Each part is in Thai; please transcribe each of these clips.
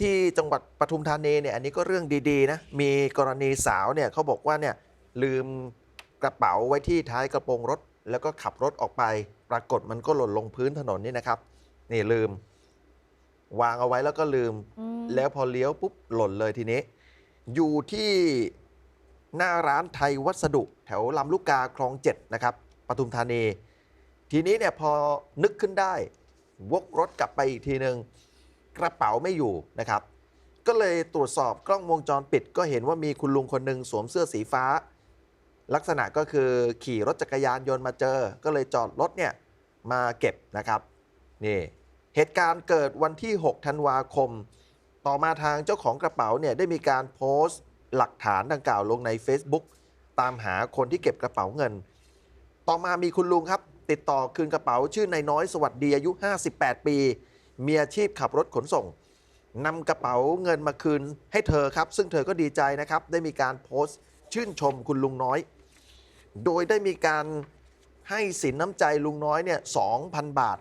ที่จังหวัดปทุมธานีเนี่ยอันนี้ก็เรื่องดีๆนะมีกรณีสาวเนี่ยเขาบอกว่าเนี่ยลืมกระเป๋าไว้ที่ท้ายกระโปรงรถ แล้วก็ขับรถออกไป ปรากฏมันก็หล่นลงพื้นถนนนี่นะครับนี่ลืม วางเอาไว้แล้วก็ลืมอืมแล้วพอเลี้ยวปุ๊บหล่นเลยทีนี้ อยู่ที่หน้าร้านไทยวัสดุ แถวลำลูกกาคลองเจ็ดนะครับปทุมธานี ทีนี้เนี่ยพอนึกขึ้นได้ วกรถกลับไปอีกทีหนึ่ง กระเป๋าไม่อยู่นะครับ ก็เลยตรวจสอบกล้องวงจรปิด ก็เห็นว่ามีคุณลุงคนหนึ่งสวมเสื้อสีฟ้า ลักษณะก็คือขี่รถจักรยานยนต์มาเจอ ก็เลยจอดรถเนี่ยมาเก็บนะครับนี่เหตุการณ์เกิดวันที่ 6 ธันวาคม ต่อมาทางเจ้าของกระเป๋าเนี่ยได้มีการโพสต์หลักฐานดังกล่าวลงใน Facebook ตามหาคนที่เก็บกระเป๋าเงิน ต่อมามีคุณลุงครับ ติดต่อคืนกระเป๋าชื่อนายน้อยสวัสดีอายุ 58 ปี มีอาชีพขับรถขนส่งนำกระเป๋าเงินมาคืนให้เธอครับ ซึ่งเธอก็ดีใจนะครับ ได้มีการโพสต์ ชื่นชมคุณลุงน้อย โดยได้มีการให้สินน้ำใจลุงน้อยเนี่ย2,000บาท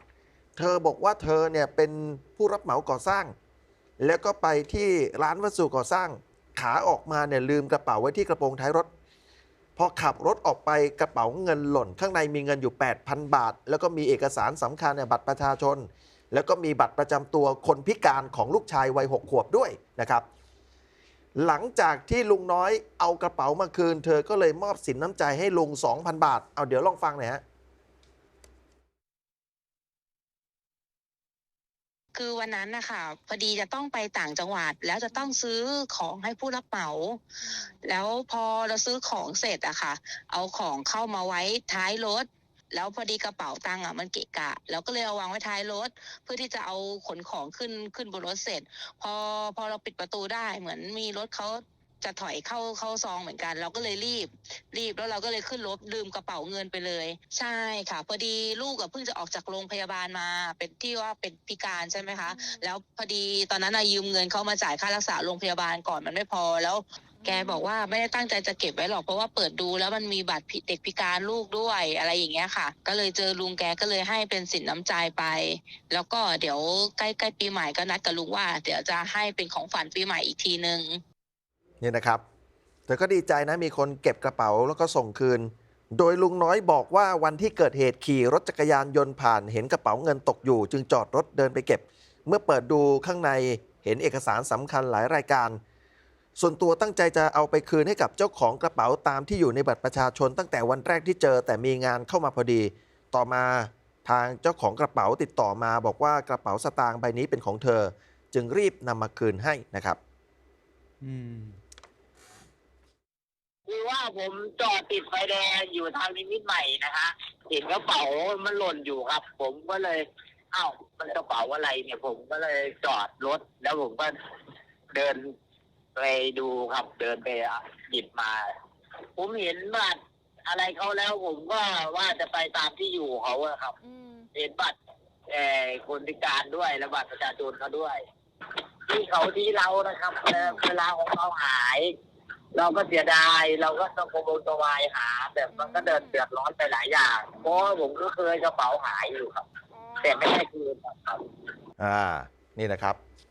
เธอบอกว่าเธอเนี่ยเป็นผู้รับเหมาก่อสร้าง แล้วก็ไปที่ร้านวัสดุก่อสร้าง ขาออกมาเนี่ยลืมกระเป๋าไว้ที่กระโปรงท้ายรถ พอขับรถออกไปกระเป๋าเงินหล่น ข้างในมีเงินอยู่ 8,000 บาท แล้วก็มีเอกสารสำคัญเนี่ยบัตรประชาชน แล้วก็มีบัตรประจำตัวคนพิการของลูกชายวัย6ขวบด้วยนะครับ หลังจากที่ลุงน้อยเอากระเป๋ามาคืน เธอก็เลยมอบสินน้ำใจให้ลุง 2,000 บาท เอาเดี๋ยวลองฟังหน่อยฮะคือวันนั้นนะคะพอดีจะต้องไปต่างจังหวัด แล้วจะต้องซื้อของให้ผู้รับเหมา แล้วพอเราซื้อของเสร็จอะค่ะ เอาของเข้ามาไว้ท้ายรถ แล้วพอดีกระเป๋าตังค์อะมันเกะกะ แล้วก็เลยเอาวางไว้ท้ายรถ เพื่อที่จะเอาขนของขึ้นขึ้นบนรถเสร็จ พอพอเราปิดประตูได้เหมือนมีรถเขาจะถอยเข้าเข้าซองเหมือนกัน เราก็เลยรีบ รีบแล้วเราก็เลยขึ้นรถลืมกระเป๋าเงินไปเลย ใช่ค่ะ พอดีลูกอะเพิ่งจะออกจากโรงพยาบาลมา เป็นที่ว่าเป็นพิการใช่ไหมคะ แล้วพอดีตอนนั้นอะยืมเงินเขามาจ่ายค่ารักษาโรงพยาบาลก่อนมันไม่พอแล้ว แกบอกว่าไม่ได้ตั้งใจจะเก็บไว้หรอกเพราะว่าเปิดดูแล้วมันมีบัตรเด็กพิการลูกด้วยอะไรอย่างเงี้ยค่ะ ก็เลยเจอลุงแกก็เลยให้เป็นสินน้ำใจไป แล้วก็เดี๋ยวใกล้ๆปีใหม่ก็นัดกับลุงว่า เดี๋ยวจะให้เป็นของฝันปีใหม่อีกทีนึงนี่นะครับเธอก็ดีใจนะมีคนเก็บกระเป๋าแล้วก็ส่งคืน โดยลุงน้อยบอกว่าวันที่เกิดเหตุขี่รถจักรยานยนต์ผ่านเห็นกระเป๋าเงินตกอยู่ จึงจอดรถเดินไปเก็บ เมื่อเปิดดูข้างในเห็นเอกสารสำคัญหลายรายการ ส่วนตัวตั้งใจจะเอาไปคืนให้กับเจ้าของกระเป๋าตามที่อยู่ในบัตรประชาชนตั้งแต่วันแรกที่เจอ แต่มีงานเข้ามาพอดี ต่อมาทางเจ้าของกระเป๋าติดต่อมา บอกว่ากระเป๋าสตางค์ใบนี้เป็นของเธอ จึงรีบนำมาคืนให้นะครับอืมคือว่าผมจอดติดไฟแดงอยู่ทางนิมิตใหม่นะฮะเห็นกระเป๋ามันหล่นอยู่ครับ ผมก็เลยอ้าวมันกระเป๋าอะไรเนี่ย ผมก็เลยจอดรถแล้วผมก็เดิน ไปดูครับเดินไปหยิบมา ผมเห็นบัตรอะไรเขาแล้วผมก็ว่าจะไปตามที่อยู่เขาอะครับ อืมเห็นบัตรเอ่อคนพิการด้วยและบัตรประชาชนเขาด้วย ที่เขาที่เรานะครับแล้วเวลาของเราหาย เราก็เสียดายเราก็ต้องโกโบตวายหา แต่มันก็เดินเดือดร้อนไปหลายอย่างเพราะว่าผมก็เคยกระเป๋าหายอยู่ครับแต่ไม่ได้คืนครับ อ่า นี่นะครับ